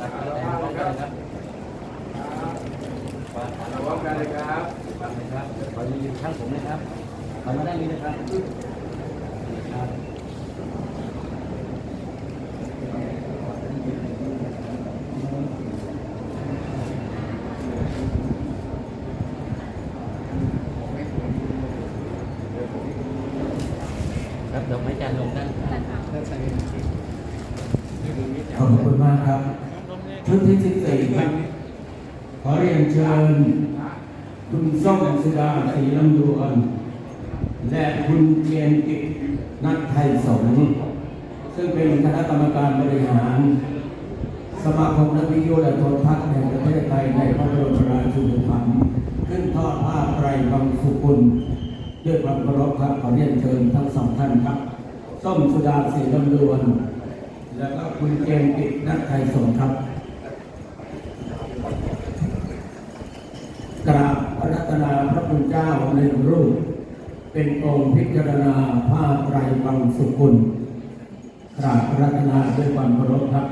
ครับพร้อมกันเลยครับฟังเลยครับขอยืนข้างผมนะครับขอมาด้านนี้นะครับครับครับดอกไม้จันทร์ลงด้านข้างขอบคุณมากครับ ชุดที่สิบสี่ครับขอเรียนเชิญ คุณส้มสุดาศรีลำดวนและคุณเกียรตินัทไทยสงฆ์ซึ่งเป็นคณะกรรมการบริหาร สมาคมนักวิทยุและโทรทัศน์แห่งประเทศไทยในพระบรมราชูปถัมภ์ขึ้นทอดผ้าไตรบังสุกุลด้วยความเคารพครับขอเรียนเชิญทั้งสองท่านครับ ส้มสุดาศรีลำดวน แล้วก็คุณเจมส์กิจนัทไทยสงฆ์ครับ กราบพระรัตนาพระคุณเจ้าหนึ่งรูป เป็นองค์พิจารณาผ้าไตรบังสุกุลกราบพระรัตนาด้วยความเคารพครับ